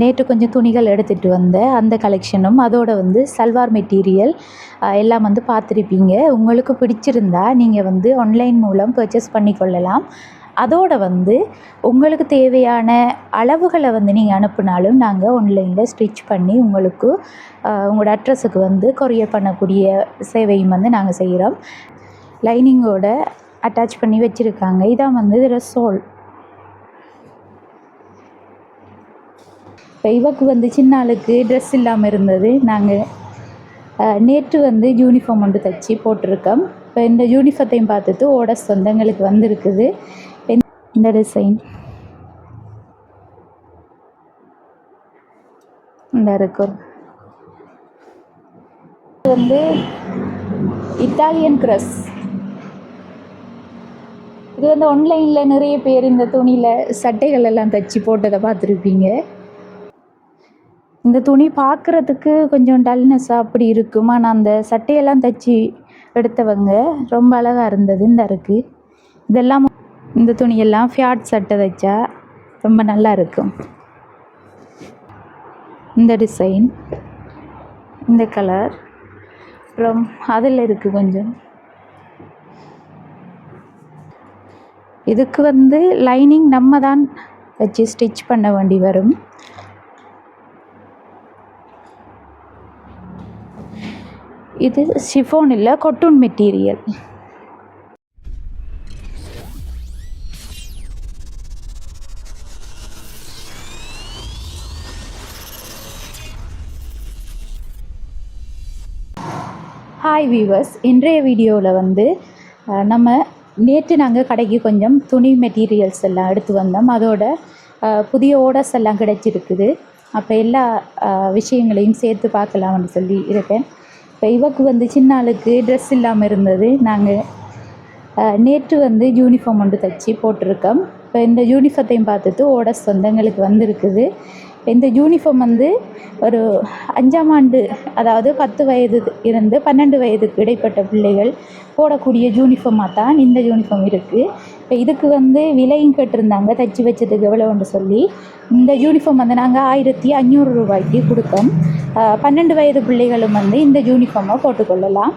நேற்று கொஞ்சம் துணிகள் எடுத்துகிட்டு வந்தேன் அந்த கலெக்ஷனும் அதோட வந்து சல்வார் மெட்டீரியல் எல்லாம் வந்து பார்த்துருப்பீங்க. உங்களுக்கு பிடிச்சிருந்தா நீங்கள் வந்து ஆன்லைன் மூலம் பர்ச்சேஸ் பண்ணிக்கொள்ளலாம். அதோட வந்து உங்களுக்கு தேவையான அளவுகளை வந்து நீங்கள் அனுப்புனாலும் நாங்கள் ஆன்லைனில் ஸ்டிச் பண்ணி உங்களுக்கு உங்களோட அட்ரஸுக்கு வந்து கொரியர் பண்ணக்கூடிய சேவையும் வந்து நாங்கள் செய்கிறோம் லைனிங்கோட அட்டாச் பண்ணி வச்சுருக்காங்க. இதான் வந்து ரெசோல் இப்போ இவக்கு வந்து சின்ன ஆளுக்கு ட்ரெஸ் இல்லாமல் இருந்தது. நாங்கள் நேற்று வந்து யூனிஃபார்ம் ஒன்று தைச்சி போட்டிருக்கோம். இப்போ இந்த யூனிஃபார்த்தையும் பார்த்துட்டு ஓடஸ் வந்து எங்களுக்கு வந்திருக்குது இந்த- டிசைன் இந்த இருக்கும் இது வந்து இத்தாலியன் க்ரஸ் இது வந்து ஆன்லைனில் நிறைய பேர் இந்த துணியில் சட்டைகள் எல்லாம் தைச்சி போட்டதை பார்த்துருப்பீங்க. இந்த துணி பார்க்குறதுக்கு கொஞ்சம் டல்னஸ்ஸாக அப்படி இருக்கும். ஆனால் அந்த சட்டையெல்லாம் தைச்சி எடுத்தவங்க ரொம்ப அழகாக இருந்தது. இந்த இருக்குது இதெல்லாம் இந்த துணியெல்லாம் ஃபியாட் சட்டை தைச்சா ரொம்ப நல்லா இருக்கும். இந்த டிசைன் இந்த கலர் அப்புறம் அதில் இருக்குது கொஞ்சம். இதுக்கு வந்து லைனிங் நம்ம தான் வச்சு ஸ்டிச் பண்ண வேண்டி வரும். இது ஷிஃபோன் இல்லை கொட்டூன் மெட்டீரியல். ஹாய் வீவர்ஸ் இன்றைய வீடியோவில் வந்து நம்ம நேற்று நாங்கள் கடைக்கு கொஞ்சம் துணி மெட்டீரியல்ஸ் எல்லாம் எடுத்து வந்தோம். அதோட புதிய ஓடர்ஸ் எல்லாம் கிடைச்சிருக்குது. அப்போ எல்லா விஷயங்களையும் சேர்த்து பார்க்கலாம்னு சொல்லி இருக்கேன். இப்போ இவக்கு வந்து சின்ன ஆளுக்கு ட்ரெஸ் இல்லாமல் இருந்தது. நாங்கள் நேற்று வந்து யூனிஃபார்ம் ஒன்று தைச்சி போட்டிருக்கோம். இப்போ இந்த யூனிஃபார்த்தையும் பார்த்துட்டு ஓடஸ் வந்து எங்களுக்கு வந்திருக்குது இந்த யூனிஃபார்ம் வந்து ஒரு அஞ்சாம் ஆண்டு அதாவது பத்து வயது இருந்து பன்னெண்டு வயதுக்கு இடைப்பட்ட பிள்ளைகள் போடக்கூடிய யூனிஃபார்மாக தான் இந்த யூனிஃபார்ம் இருக்குது இப்போ இதுக்கு வந்து விலையும் கேட்டிருந்தாங்க தைச்சி வச்சதுக்கு எவ்வளோன்னு சொல்லி. இந்த யூனிஃபார்ம் வந்து நாங்கள் ஆயிரத்தி அஞ்சூறு ரூபாய்க்கு கொடுத்தோம். பன்னெண்டு வயது பிள்ளைகளும் வந்து இந்த யூனிஃபார்மை போட்டுக்கொள்ளலாம்.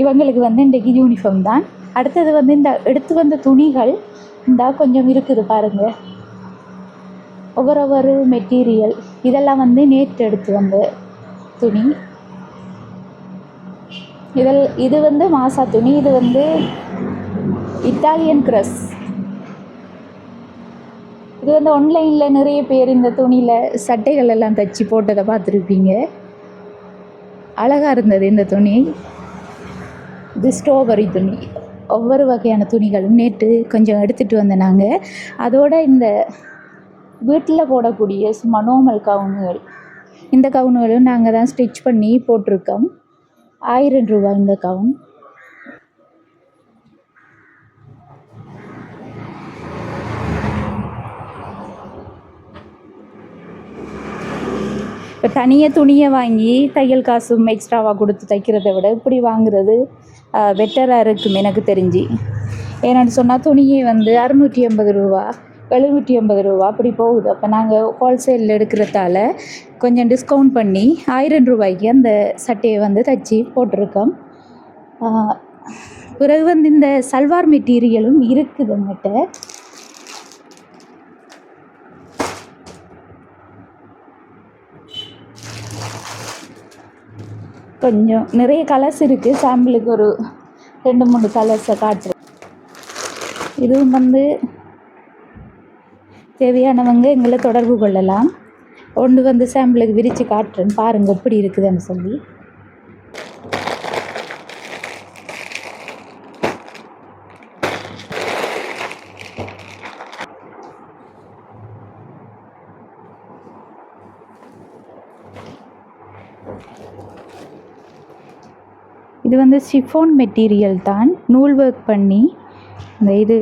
இவங்களுக்கு வந்து இன்றைக்கு யூனிஃபார்ம் தான். அடுத்தது வந்து இந்த எடுத்து வந்த துணிகள் இந்த கொஞ்சம் இருக்குது பாருங்கள் ஒவ்வொரு ஒவ்வொரு மெட்டீரியல் இதெல்லாம் வந்து நேற்று எடுத்து வந்த துணி. இதில் இது வந்து மாசா துணி இது வந்து இத்தாலியன் க்ரஸ் இது வந்து ஆன்லைனில் நிறைய பேர் இந்த துணியில் சட்டைகள் எல்லாம் தச்சு போட்டதை பார்த்துருப்பீங்க. அழகாக இருந்தது இந்த துணி. இது ஸ்ட்ராபெரி துணி. ஒவ்வொரு வகையான துணிகளும் நேற்று கொஞ்சம் எடுத்துகிட்டு வந்தேன் நாங்கள் அதோட இந்த வீட்டில் போடக்கூடிய சும்மா நார்மல் கவுனுகள். இந்த கவுனுகளும் நாங்கள் தான் ஸ்டிச் பண்ணி போட்டிருக்கோம். ஆயிரம் ரூபாய் இந்த கவுன். இப்போ தனியாக துணியை வாங்கி தையல் காசும் எக்ஸ்ட்ராவாக கொடுத்து தைக்கிறத விட இப்படி வாங்குறது பெட்டராக இருக்கும் எனக்கு தெரிஞ்சு. ஏன்னு சொன்னால் துணியை வந்து அறுநூற்றி ஐம்பது ரூபா எழுநூற்றி ஐம்பது ரூபா அப்படி போகுது. அப்போ நாங்கள் ஹோல்சேலில் எடுக்கிறதால கொஞ்சம் டிஸ்கவுண்ட் பண்ணி ஆயிரம் ரூபாய்க்கு அந்த சட்டையை வந்து தைச்சி போட்டிருக்கோம். பிறகு வந்து இந்த சல்வார் மெட்டீரியலும் இருக்குது நம்மகிட்ட கொஞ்சம் நிறைய கலர்ஸ் இருக்குது சாம்பிளுக்கு ஒரு ரெண்டு மூணு கலர்ஸை காட்டுறேன். இதுவும் வந்து தேவையானவங்க எங்களை தொடர்பு கொள்ளலாம். ஒன்று வந்து சாம்பிளுக்கு விரித்து காட்டுறேன். பாருங்கள் எப்படி இருக்குதுன்னு சொல்லி. இது வந்து ஷிஃபோன் மெட்டீரியல் தான். நூல் ஒர்க் பண்ணி இந்த இது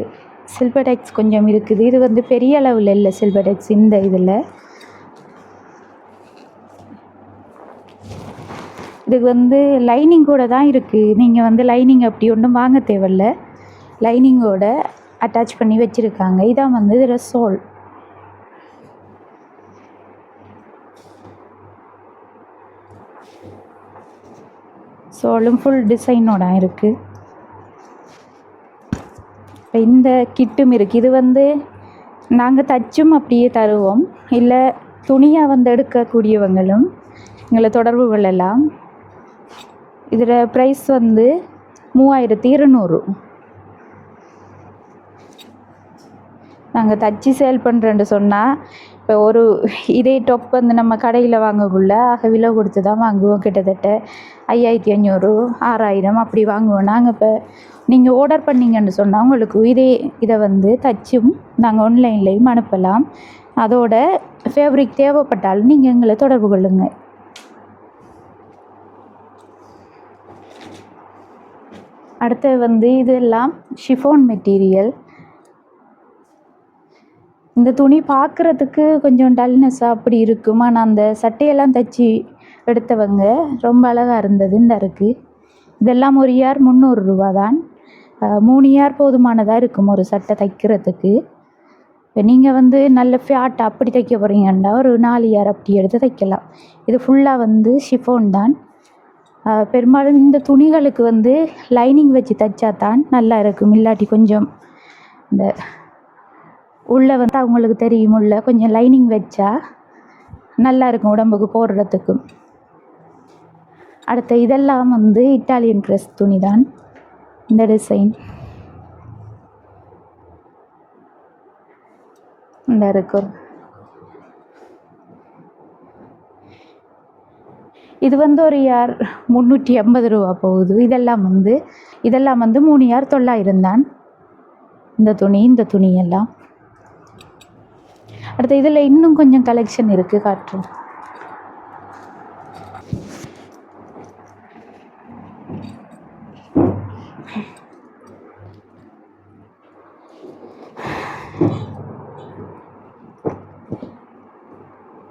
சில்வர் டெக்ஸ் கொஞ்சம் இருக்குது. இது வந்து பெரிய அளவில் இல்லை சில்வர் டெக்ஸ் இந்த இதில். இதுக்கு வந்து லைனிங் கூட தான் இருக்குது நீங்கள் வந்து லைனிங் அப்படி ஒன்றும் வாங்க தேவையில்ல. லைனிங்கோட அட்டாச் பண்ணி வச்சுருக்காங்க. இதான் வந்து இதில் சோல். சோளும் ஃபுல் டிசைனோட இருக்குது இப்போ இந்த கிட்டும் இருக்குது இது வந்து நாங்கள் தச்சும் அப்படியே தருவோம். இல்லை துணியாக வந்து எடுக்கக்கூடியவங்களும் எங்களை தொடர்பு கொள்ளலாம். இதில் ப்ரைஸ் வந்து மூவாயிரத்தி இருநூறு. நாங்கள் தச்சு சேல் பண்ணுறேன்னு சொன்னால் இப்போ ஒரு இதே டொப் வந்து நம்ம கடையில் வாங்கக்குள்ள ஆக விலை கொடுத்து தான் வாங்குவோம் கிட்டத்தட்ட. ஐயாயிரத்தி ஐநூறு ஆறாயிரம் அப்படி வாங்குவோம். நாங்கள் இப்போ நீங்கள் ஆர்டர் பண்ணீங்கன்னு சொன்னால் உங்களுக்கு இதே இதை வந்து தச்சும் நாங்கள் ஆன்லைன்லேயும் அனுப்பலாம். அதோட ஃபேப்ரிக் தேவைப்பட்டாலும் நீங்கள் எங்களை தொடர்பு கொள்ளுங்கள் அடுத்தது வந்து இதெல்லாம் ஷிஃபோன் மெட்டீரியல் இந்த துணி பார்க்குறதுக்கு கொஞ்சம் டல்னஸ்ஸாக அப்படி இருக்கும். ஆனால் அந்த சட்டையெல்லாம் தைச்சி எடுத்தவங்க. ரொம்ப அழகாக இருந்தது இந்த இருக்குது இதெல்லாம் ஒரு யார் முந்நூறுரூவா தான் மூணு யார் போதுமானதாக இருக்கும் ஒரு சட்டை தைக்கிறதுக்கு. இப்போ நீங்கள் வந்து நல்ல ஃபேட்டை அப்படி தைக்க போகிறீங்கன்னா ஒரு நாலு யார் அப்படி எடுத்து தைக்கலாம். இது ஃபுல்லாக வந்து ஷிஃபோன் தான். பெரும்பாலும் இந்த துணிகளுக்கு வந்து லைனிங் வச்சு தைச்சா தான் நல்லா இருக்கும். இல்லாட்டி கொஞ்சம் இந்த உள்ளே வந்து அவங்களுக்கு தெரியும் உள்ள கொஞ்சம் லைனிங் வச்சா நல்லா இருக்கும் உடம்புக்கு போடுறதுக்கும். அடுத்த இதெல்லாம் வந்து இட்டாலியன் ட்ரெஸ் துணி தான் இந்த டிசைன். இந்த இருக்கும் இது வந்து ஒரு யார் முந்நூற்றி ஐம்பது ரூபா போகுது. இதெல்லாம் வந்து இதெல்லாம் வந்து மூணு யார் தொள்ளாயிரம் தான். இந்த துணி இந்த துணி எல்லாம் அடுத்து இதில் இன்னும் கொஞ்சம் கலெக்ஷன் இருக்குது காட்டுறேன்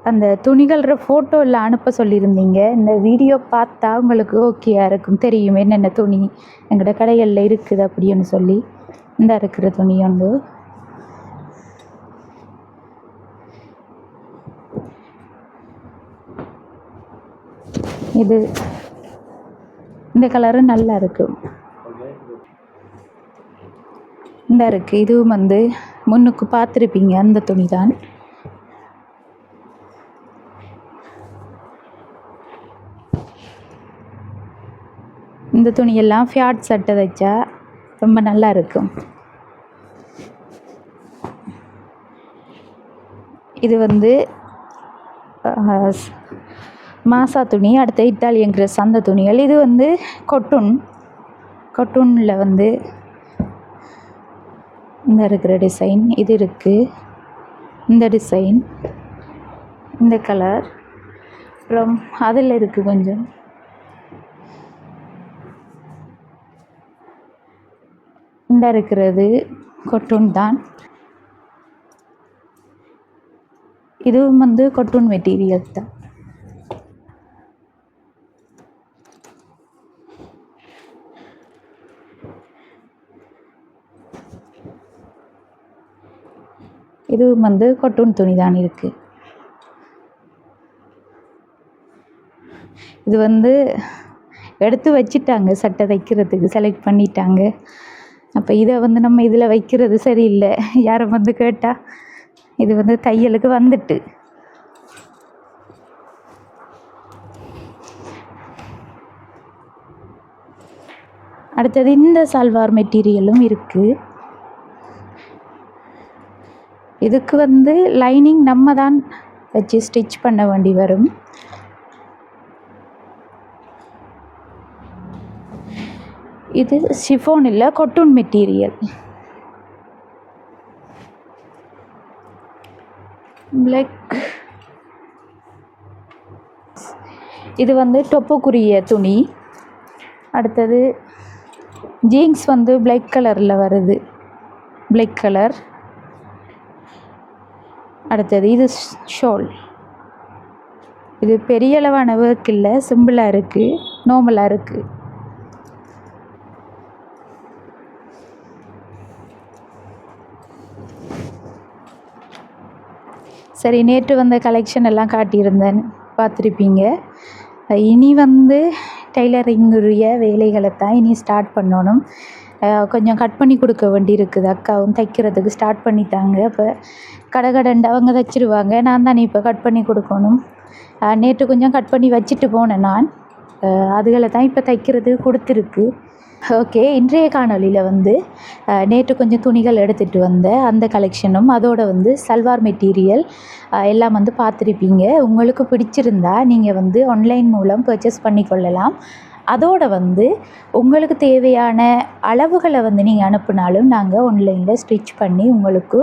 அந்த துணிகள ஃபோட்டோ எல்லாம் அனுப்ப சொல்லியிருந்தீங்க. இந்த வீடியோ பார்த்தா உங்களுக்கு ஓகேயா இருக்கும். தெரியும் என்னென்ன துணி எங்களோட கடைகளில் இருக்குது அப்படின்னு சொல்லி. இந்த இருக்கிற துணி ஒன்று இது. இந்த கலரு நல்லா இருக்கும் இந்த இருக்குது இதுவும் வந்து முன்னுக்கு பார்த்துருப்பீங்க. அந்த துணி தான் இந்த துணியெல்லாம் ஃபியாட் சட்டை தைச்சா ரொம்ப நல்லா இருக்கும். இது வந்து மாசா துணி அடுத்த இத்தாலியன் சந்த அந்த துணிகள். இது வந்து கொட்டுன் கொட்டுனில் வந்து இந்த இருக்கிற டிசைன் இது இருக்குது இந்த டிசைன் இந்த கலர் அப்புறம் அதில் இருக்குது கொஞ்சம். இந்த இருக்கிறது கொட்டூன் தான். இதுவும் வந்து கொட்டூன் மெட்டீரியல் தான். இதுவும் வந்து கொட்டூன் துணி தான் இருக்குது இது வந்து எடுத்து வச்சிட்டாங்க சட்டை தைக்கிறதுக்கு செலக்ட் பண்ணிட்டாங்க. அப்போ இதை வந்து நம்ம இதில் வைக்கிறது சரியில்லை. யாரும் வந்து கேட்டால் இது வந்து தையலுக்கு வந்துட்டு. அடுத்தது இந்த சல்வார் மெட்டீரியலும் இருக்குது இதுக்கு வந்து லைனிங் நம்ம தான் வச்சு ஸ்டிச் பண்ண வேண்டி வரும். இது ஷிஃபோன் இல்லை கொட்டூன் மெட்டீரியல். பிளாக் இது வந்து டொப்புக்குரிய துணி. அடுத்தது ஜீன்ஸ் வந்து பிளாக் கலரில் வருது. பிளாக் கலர் அடுத்தது இது ஷோல் இது பெரிய அளவான ஒர்க் இல்லை சிம்பிளாக இருக்குது நார்மலாக இருக்குது சரி நேற்று வந்த கலெக்ஷன் எல்லாம் காட்டியிருந்தேன். பார்த்துருப்பீங்க. இனி வந்து டெய்லரிங்குரிய வேலைகளை தான் இனி ஸ்டார்ட் பண்ணணும். கொஞ்சம் கட் பண்ணி கொடுக்க வேண்டி இருக்குது அக்காவும் தைக்கிறதுக்கு ஸ்டார்ட் பண்ணிட்டாங்க. இப்போ கடகடண்டு அவங்க தைச்சிருவாங்க. நான் தானே இப்போ கட் பண்ணி கொடுக்கணும். நேற்று கொஞ்சம் கட் பண்ணி வச்சுட்டு போனேன் நான். அதுகளை தான் இப்போ தைக்கிறது கொடுத்துருக்கு. ஓகே இன்றைய காணொலியில் வந்து நேற்று கொஞ்சம் துணிகள் எடுத்துகிட்டு வந்தேன் அந்த கலெக்ஷனும் அதோடு வந்து சல்வார் மெட்டீரியல் எல்லாம் வந்து பார்த்துருப்பீங்க. உங்களுக்கு பிடிச்சிருந்தா நீங்கள் வந்து ஆன்லைன் மூலம் பர்ச்சேஸ் பண்ணிக்கொள்ளலாம் அதோடு வந்து உங்களுக்கு தேவையான அளவுகளை வந்து நீங்கள் அனுப்புனாலும் நாங்கள் ஆன்லைனில் ஸ்டிச் பண்ணி உங்களுக்கு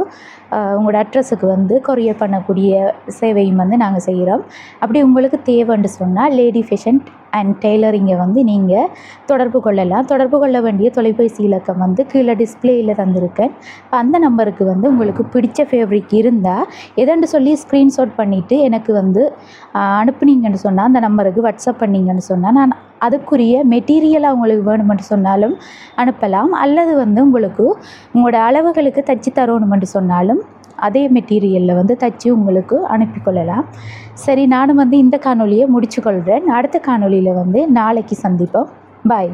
உங்களோட அட்ரஸுக்கு வந்து கொரியர் பண்ணக்கூடிய சேவையும் வந்து நாங்கள் செய்கிறோம் அப்படி உங்களுக்கு தேவைன்னு சொன்னால் லேடி ஃபேஷன் அண்ட் டெய்லரிங்கை வந்து நீங்கள் தொடர்பு கொள்ளலாம். தொடர்பு கொள்ள வேண்டிய தொலைபேசி இலக்கம் வந்து கீழே டிஸ்பிளேயில் தந்திருக்கேன். இப்போ அந்த நம்பருக்கு வந்து உங்களுக்கு பிடிச்ச ஃபேப்ரிக் இருந்தால் எதன்று சொல்லி ஸ்க்ரீன்ஷாட் பண்ணிவிட்டு எனக்கு வந்து அனுப்புனீங்கன்னு சொன்னால் அந்த நம்பருக்கு வாட்ஸ்அப் பண்ணீங்கன்னு சொன்னால் நான் அதுக்குரிய மெட்டீரியலாக உங்களுக்கு வேணுமென்று சொன்னாலும் அனுப்பலாம். அல்லது வந்து உங்களுக்கு உங்களோட அளவுகளுக்கு தச்சு தரணுமென்று சொன்னாலும் அதே மெட்டீரியலில் வந்து தச்சு உங்களுக்கு அனுப்பிக்கொள்ளலாம். சரி நானும் வந்து இந்த காணொலியை முடிச்சுக்கொள்கிறேன் அடுத்த காணொலியில் வந்து நாளைக்கு சந்திப்போம். பாய்